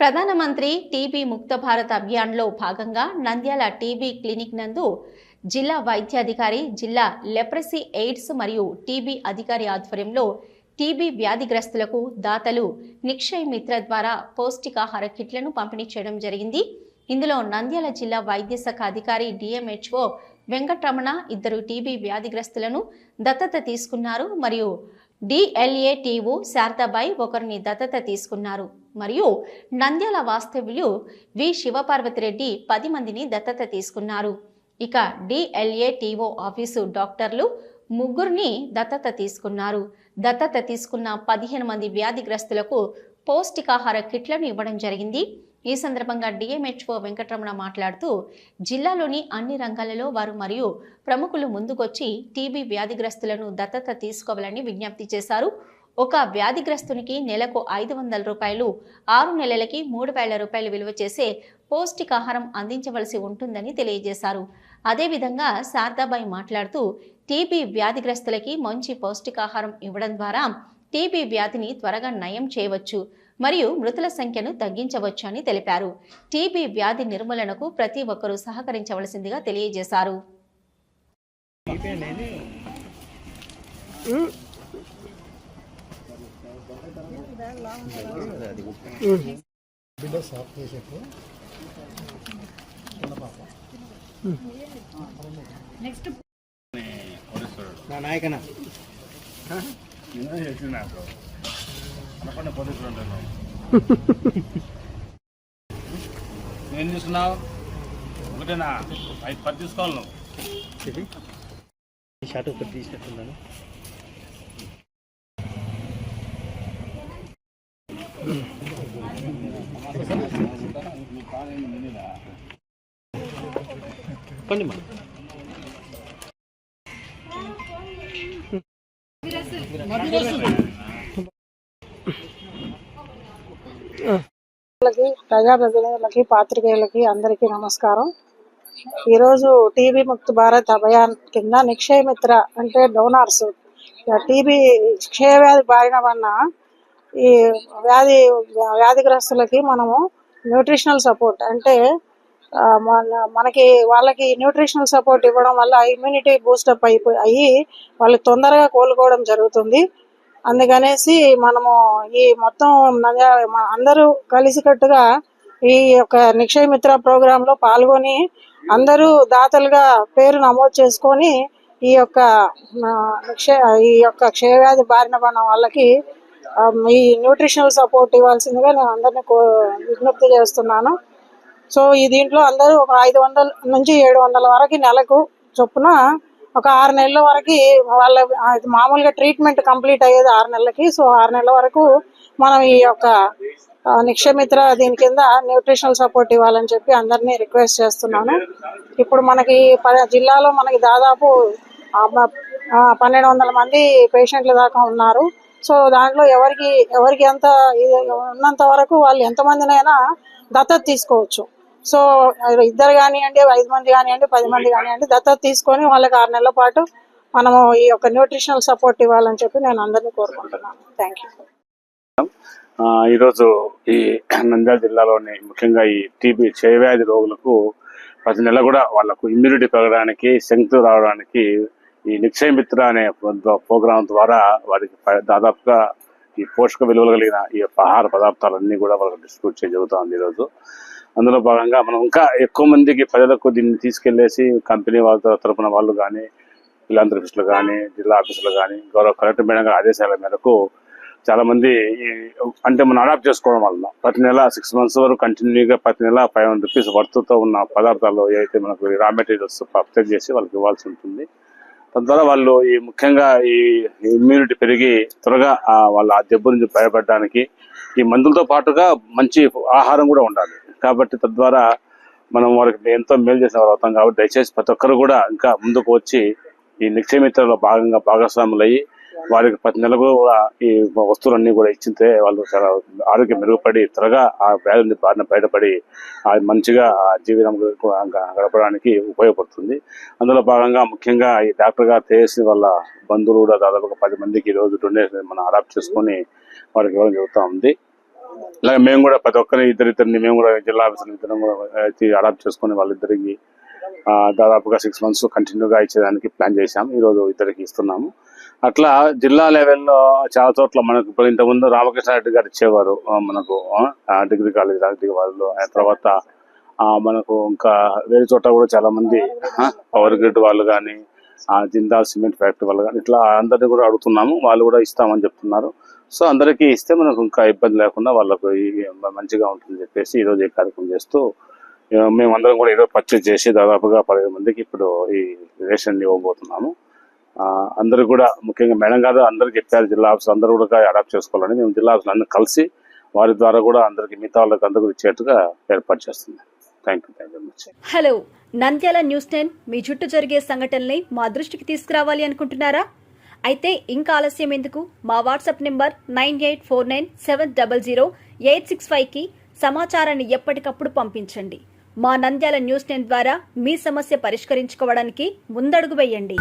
ప్రధానమంత్రి టీబీ ముక్త భారత్ అభియాన్లో భాగంగా నంద్యాల టీబీ క్లినిక్ నందు జిల్లా వైద్యాధికారి జిల్లా లెప్రసీ ఎయిడ్స్ మరియు టీబీ అధికారి ఆధ్వర్యంలో టీబీ వ్యాధిగ్రస్తులకు దాతలు నిక్షయ్ మిత్ర ద్వారా పౌష్టికాహార కిట్లను పంపిణీ చేయడం జరిగింది. ఇందులో నంద్యాల జిల్లా వైద్య శాఖ అధికారి డిఎంహెచ్ఓ వెంకటరమణ ఇద్దరు టీబీ వ్యాధిగ్రస్తులను దత్తత తీసుకున్నారు మరియు డిఎల్ఏటీఓ శారదాబాయి ఒకరిని దత్తత తీసుకున్నారు. మరియు నంద్యాల వాస్తవ్యులు వి. శివపార్వతిరెడ్డి పది మందిని దత్తత తీసుకున్నారు. ఇక డిఎల్ఏటీఓ ఆఫీసు డాక్టర్లు ముగ్గురిని దత్తత తీసుకున్నారు. దత్తత తీసుకున్న పదిహేను మంది వ్యాధిగ్రస్తులకు పౌష్టికాహార కిట్లను ఇవ్వడం జరిగింది. ఈ సందర్భంగా డిఎంహెచ్ఓ వెంకటరమణ మాట్లాడుతూ జిల్లాలోని అన్ని రంగాలలో వారు మరియు ప్రముఖులు ముందుకొచ్చి టీబీ వ్యాధిగ్రస్తులను దత్తత తీసుకోవాలని విజ్ఞప్తి చేశారు. ఒక వ్యాధిగ్రస్తునికి నెలకు ఐదు వందల రూపాయలు ఆరు నెలలకి మూడు వేల రూపాయలు విలువ చేసే పౌష్టికాహారం అందించవలసి ఉంటుందని తెలియజేశారు. అదేవిధంగా శారదాబాయి మాట్లాడుతూ టీబీ వ్యాధిగ్రస్తులకి మంచి పౌష్టికాహారం ఇవ్వడం ద్వారా టీబీ వ్యాధిని త్వరగా నయం చేయవచ్చు మరియు మృతుల సంఖ్యను తగ్గించవచ్చు అని తెలిపారు. టీబీ వ్యాధి నిర్మూలనకు ప్రతి ఒక్కరూ సహకరించవలసిందిగా తెలియజేశారు. బిడ్డ సాఫ్ చేసేట్టు నా నాయకనా? నిన్న చేసింది నాకు అనకుండా పోలీసులు ఉంటాను ఏం తీసుకున్నావు ఒకటేనా? పది తీసుకోవాలి నువ్వు. షర్ట్ ఒకటి తీసినట్టున్నాను. కొండి ప్రజాప్రతినిధులకి పాత్రికేయులకి అందరికీ నమస్కారం. ఈరోజు టీబీ ముక్త భారత్ అభియాన్ కింద నిక్షయ మిత్ర అంటే డోనార్స్. టీబీ క్షయ వ్యాధి బారిన వల్ల ఈ వ్యాధి వ్యాధిగ్రస్తులకి మనము న్యూట్రిషనల్ సపోర్ట్ అంటే మన మనకి వాళ్ళకి న్యూట్రిషనల్ సపోర్ట్ ఇవ్వడం వల్ల ఇమ్యూనిటీ బూస్టప్ అయిపోయి అయ్యి వాళ్ళు తొందరగా కోలుకోవడం జరుగుతుంది. అందుకనేసి మనము ఈ మొత్తం అందరూ కలిసికట్టుగా ఈ యొక్క నిక్షయ మిత్ర ప్రోగ్రామ్లో పాల్గొని అందరూ దాతలుగా పేరు నమోదు చేసుకొని ఈ యొక్క నిక్షయ ఈ యొక్క క్షయవ్యాధి బారిన పడిన వాళ్ళకి ఈ న్యూట్రిషనల్ సపోర్ట్ ఇవ్వాల్సిందిగా నేను అందరినీ విజ్ఞప్తి చేస్తున్నాను. సో ఈ దీంట్లో అందరూ ఒక ఐదు వందల నుంచి ఏడు వందల వరకు నెలకు చొప్పున ఒక ఆరు నెలల వరకు వాళ్ళ మామూలుగా ట్రీట్మెంట్ కంప్లీట్ అయ్యేది ఆరు నెలలకి. సో ఆరు నెలల వరకు మనం ఈ యొక్క నిక్షమిత్ర దీని కింద న్యూట్రిషనల్ సపోర్ట్ ఇవ్వాలని చెప్పి అందరినీ రిక్వెస్ట్ చేస్తున్నాను. ఇప్పుడు మనకి ప- జిల్లాలో మనకి దాదాపు పన్నెండు వందల మంది పేషెంట్ల దాకా ఉన్నారు. సో దాంట్లో ఎవరికి ఎవరికి ఎంత ఇది ఉన్నంత వరకు వాళ్ళు ఎంతమందినైనా దత్తత తీసుకోవచ్చు. సో ఇద్దరు కానివ్వండి ఐదు మంది కానివ్వండి పది మంది కానివ్వండి దత్తత తీసుకొని వాళ్ళకి ఆరు నెలల పాటు మనము ఈ యొక్క న్యూట్రిషనల్ సపోర్ట్ ఇవ్వాలని చెప్పి నేను అందరినీ కోరుకుంటున్నాను. థ్యాంక్ యూ ఈరోజు ఈ నంద్యాల జిల్లాలోని ముఖ్యంగా ఈ టీబీ క్షయవ్యాధి రోగులకు ప్రతి నెల కూడా వాళ్ళకు ఇమ్యూనిటీ పెరగడానికి స్ట్రెంగ్త్ రావడానికి ఈ నిక్షయ మిత్ర అనే ప్రోగ్రాం ద్వారా వారికి దాదాపుగా ఈ పోషక విలువలు కలిగిన ఈ యొక్క ఆహార పదార్థాలన్నీ కూడా వాళ్ళకి డిస్ట్రిబ్యూట్ చేయడం జరుగుతుంది ఈరోజు అందులో భాగంగా మనం ఇంకా ఎక్కువ మందికి ప్రజలకు దీన్ని తీసుకెళ్ళేసి కంపెనీ వాళ్ళ తరపున వాళ్ళు కానీ ఫిలాంథ్రఫిస్టులు కానీ జిల్లా ఆఫీసులు కానీ గౌరవ కలెక్టర్ మేడం ఆదేశాల మేరకు చాలా మంది అంటే మనం అడాప్ట్ చేసుకోవడం వల్ల ప్రతి నెల సిక్స్ మంత్స్ వరకు కంటిన్యూగా ప్రతి నెల ఫైవ్ హండ్రెడ్ రూపీస్ వర్త్తో ఉన్న పదార్థాలు ఏవైతే మనకు రా మెటీరియల్స్ పర్చేజ్ చేసి వాళ్ళకి ఇవ్వాల్సి ఉంటుంది. తద్వారా వాళ్ళు ఈ ముఖ్యంగా ఈ ఇమ్యూనిటీ పెరిగి త్వరగా వాళ్ళ ఆ జబ్బు నుంచి భయపడడానికి ఈ మందులతో పాటుగా మంచి ఆహారం కూడా ఉండాలి. కాబట్టి తద్వారా మనం వారికి ఎంతో మేలు చేసిన వారు అవుతాం. కాబట్టి దయచేసి ప్రతి ఒక్కరు కూడా ఇంకా ముందుకు వచ్చి ఈ నిక్షయమిత్రలో భాగంగా భాగస్వాములయ్యి వారికి ప్రతి నెలకు కూడా ఈ వస్తువులన్నీ కూడా ఇచ్చితే వాళ్ళు చాలా ఆరోగ్యం మెరుగుపడి త్వరగా ఆ వ్యాధి బారిన బయటపడి మంచిగా ఆ జీవితం గడపడానికి ఉపయోగపడుతుంది. అందులో భాగంగా ముఖ్యంగా ఈ డాక్టర్ గారు చేసిన వాళ్ళ బంధువులు కూడా దాదాపుగా పది మందికి ఈ రోజు డొనేషన్ మనం అడాప్ట్ చేసుకొని వారికి ఇవ్వడం జరుగుతూ ఉంది. అలాగే మేము కూడా ప్రతి ఒక్కరి ఇద్దరిద్దరిని మేము కూడా జిల్లా ఆఫీసర్ ఇద్దరం కూడా అడాప్ట్ చేసుకుని వాళ్ళిద్దరికి దాదాపుగా సిక్స్ మంత్స్ కంటిన్యూగా ఇచ్చేదానికి ప్లాన్ చేశాము. ఈరోజు ఇద్దరికి ఇస్తున్నాము. అట్లా జిల్లా లెవెల్లో చాలా చోట్ల మనకు ఇప్పుడు ఇంతకుముందు రామకృష్ణ రెడ్డి గారు ఇచ్చేవారు మనకు డిగ్రీ కాలేజ్ రాజకీయ వాళ్ళు ఆ తర్వాత మనకు ఇంకా వేరే చోట కూడా చాలా మంది పవర్ గ్రిడ్ వాళ్ళు కానీ జిందాల్ సిమెంట్ ఫ్యాక్టరీ వాళ్ళు కానీ ఇట్లా అందరినీ కూడా అడుగుతున్నాము. వాళ్ళు కూడా ఇస్తామని చెప్తున్నారు. సో అందరికీ ఇస్తే మనకు ఇంకా ఇబ్బంది లేకుండా వాళ్ళకు మంచిగా ఉంటుందని చెప్పేసి ఈరోజు ఈ కార్యక్రమం చేస్తూ మేమందరం కూడా ఈరోజు పర్చేజ్ చేసి దాదాపుగా పదిహేను మందికి ఇప్పుడు ఈ రేషన్ ఇవ్వబోతున్నాము. అందరూ కూడా ముఖ్యంగా మేడం గారు అందరూ చెప్పారు జిల్లా ఆఫీసులు అందరూ కూడా అడాప్ట్ చేసుకోవాలని. మేము జిల్లా ఆఫీసులు అందరూ కలిసి వారి ద్వారా కూడా అందరికి మిగతా వాళ్ళకి అందరికీ ఇచ్చేట్టుగా ఏర్పాటు చేస్తున్నాం. Thank you thank you much hello Nandyal news ten మీ చుట్టూ జరిగే సంఘటనల్ని మా దృష్టికి తీసుకురావాలి అనుకుంటున్నారా? అయితే ఇంకా ఆలస్యం ఎందుకు? మా WhatsApp number nine eight four nine seven double zero eight six ఫైవ్కి సమాచారాన్ని ఎప్పటికప్పుడు పంపించండి. మా నంద్యాల న్యూస్ టెన్ ద్వారా మీ సమస్య పరిష్కరించుకోవడానికి ముందడుగు వేయండి.